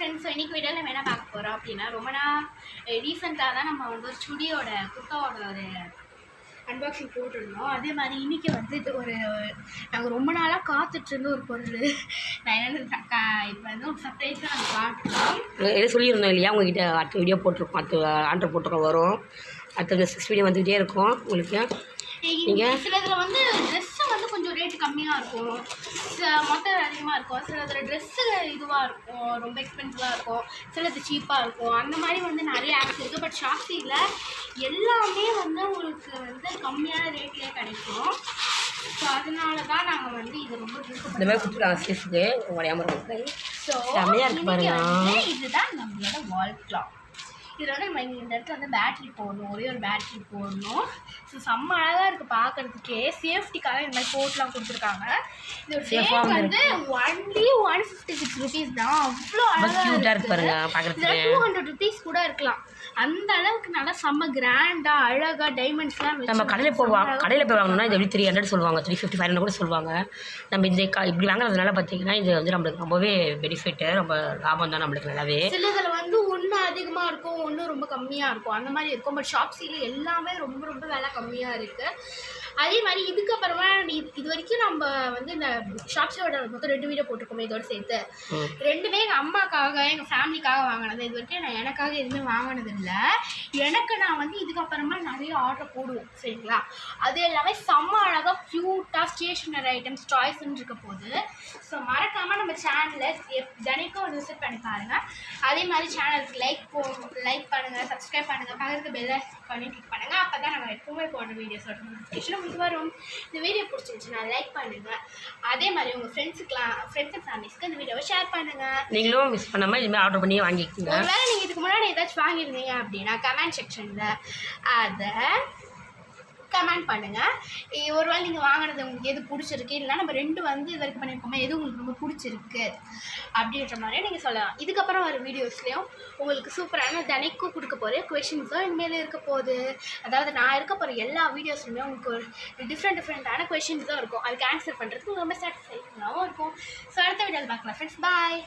Friends இன்னைக்கு வீடியோவில் வேணால் பார்க்க போகிறோம் அப்படின்னா ரொம்ப நாள் ரீசெண்டாக தான் நம்ம வந்து ஒரு சுடியோட குர்த்தாவோட ஒரு அன்பாக்சிங் போட்டிருந்தோம். அதே மாதிரி இன்னைக்கு வந்து இது ஒரு நாங்கள் ரொம்ப நாளாக காத்துட்டு இருந்த ஒரு பொருள். நான் என்னென்னு இப்போ வந்து ஒரு சர்ப்ரைஸாக நாங்கள் காட்டுறோம் எது சொல்லியிருந்தோம் இல்லையா? உங்ககிட்ட அடுத்த வீடியோ போட்டிருக்கோம் அடுத்த ஆர்டர் போட்டிருக்கோம் வரும். அடுத்த நெக்ஸ்ட் வீடியோ வந்துக்கிட்டே இருக்கும் உங்களுக்கு. சிலதில் வந்து ட்ரெஸ்ஸு வந்து கொஞ்சம் ரேட்டு கம்மியாக இருக்கும். மொத்தம் அதிகமாக இருக்கும். சிலதில் ட்ரெஸ்ஸு இதுவாக இருக்கும். ரொம்ப எக்ஸ்பென்சிவாக இருக்கும். சிலது சீப்பாக இருக்கும். அந்த மாதிரி வந்து நிறைய ஆப்ஸ் இருக்குது பட் ஷாப்ஸியில் எல்லாமே வந்து உங்களுக்கு வந்து கம்மியான ரேட்லேயே கிடைக்கும். ஸோ அதனால தான் நாங்கள் வந்து இது ரொம்ப இந்த மாதிரி கொடுத்துருக்காங்க ஸோ செம்மையா இருக்கு பாருங்க. இதுதான் நம்மளோட வால் கிளாக் இதில் வந்து நம்ம இந்த இடத்துல வந்து பேட்டரி போடணும். ஒரே ஒரு பேட்டரி போடணும். ஸோ செம்ம அழகாக இருக்குது பார்க்கறதுக்கே சேஃப்டிக்காக இந்த மாதிரி போட்டுலாம் கொடுத்துருக்காங்க. இது ஒரு Safe ஆ ரேட் வந்து only one fifty six rupees தான். அவ்வளோ அழகாக க்யூட்டாக இருக்கு. பாருங்க இதில் டூ ஹண்ட்ரட் ருபீஸ் கூட இருக்கலாம். அந்த அளவுக்கு நல்லா செம்ம கிராண்டாக அழகாக டைமண்ட்ஸ்லாம் நம்ம கடையில் போய் வாங்க கடையில் போய் வாங்கணும்னா இது எப்படி த்ரீ ஹண்ட்ரட் சொல்லுவாங்க. த்ரீ ஃபிஃப்டி ஃபைவ் கூட சொல்லுவாங்க. நம்ம இந்த க இப்படி வாங்குறதுனால பார்த்தீங்கன்னா இது வந்து நம்மளுக்கு ரொம்பவே பெனிஃபிட்டு ரொம்ப லாபம் தான் நம்மளுக்கு நல்லாவே. சிலதில் வந்து ஒன்று அதிகமாக இருக்கும் ஒன்று ரொம்ப கம்மியாக இருக்கும். அந்த மாதிரி இருக்கும். பட் ஷாப்ஸில் எல்லாமே ரொம்ப ரொம்ப விலை கம்மியாக இருக்குது அதே மாதிரி இதுக்கப்புறமா இது இது வரைக்கும் நம்ம வந்து இந்த ஷாப்ஸோட மொத்தம் ரெண்டு வீடியோ போட்டிருக்கோமே இதோட சேர்த்து. ரெண்டுமே எங்கள் அம்மாக்காக எங்கள் ஃபேமிலிக்காக வாங்கினது. இது வரைக்கும் நான் எனக்காக எதுவுமே வாங்கினது இல்லை. எனக்கு நான் வந்து இதுக்கப்புறமா நிறைய ஆர்டர் போடுவோம் சரிங்களா? அது எல்லாமே செம்ம அழகாக க்யூட்டாக ஸ்டேஷ்னரி ஐட்டம்ஸ் டாய்ஸ்ன்னு இருக்க போகுது ஸோ மறக்காமல் நம்ம சேனலில் தினைக்கும் விசிட் பண்ணி பாருங்கள் அதே மாதிரி சேனலுக்கு லைக் போ லைக் பண்ணுங்கள் சப்ஸ்கிரைப் பண்ணுங்கள் பக்கத்து பெல்ல பண்ணி கிளிக் பண்ணுங்கள் அப்போ தான் நாங்கள் எப்பவுமே போடுற வீடியோஸோட நோட்டிஃபிகேஷன் உங்களுக்கு வரும். இந்த வீடியோ பிடிச்சிருந்துச்சுன்னா லைக் பண்ணுங்கள் அதே மாதிரி உங்கள் ஃப்ரெண்ட்ஸுக்கெலாம் ஃப்ரெண்ட்ஸ் அண்ட் ஃபேமிலிஸ்க்கு இந்த வீடியோவை ஷேர் பண்ணுங்கள் நீங்களும் மிஸ் பண்ணாமல் இதுமாதிரி ஆர்டர் பண்ணி வாங்கிக்கோங்க. ஒருவேளை நீங்கள் இதுக்கு முன்னாடி ஏதாச்சும் வாங்கியிருந்தீங்க அப்படின்னா கமெண்ட் செக்ஷனில் அதை கமெண்ட் பண்ணுங்கள் ஒருவேளை நீங்கள் வாங்கினது உங்களுக்கு எது பிடிச்சிருக்கு? இல்லைனா நம்ம ரெண்டு வந்து இது வரைக்கும் பண்ணியிருக்கோமே எது உங்களுக்கு ரொம்ப பிடிச்சிருக்கு? அப்படின்ற மாதிரியே நீங்கள் சொல்லலாம். இதுக்கப்புறம் வர வீடியோஸ்லேயும் உங்களுக்கு சூப்பரான தினைக்கும் கொடுக்க போகிற கொஷின்ஸும் இனிமேல் இருக்க போகுது. அதாவது நான் இருக்க போகிற எல்லா வீடியோஸ்லையுமே உங்களுக்கு ஒரு டிஃப்ரெண்ட் டிஃப்ரெண்ட்டான கொஷின்ஸும் இருக்கும். அதுக்கு ஆன்சர் பண்ணுறதுக்கு ரொம்ப சாட்டிஸ்ஃபைடாகவும் இருக்கும். ஸோ அடுத்த வீடியோவில் பார்க்கலாம் ஃப்ரெண்ட்ஸ் பாய்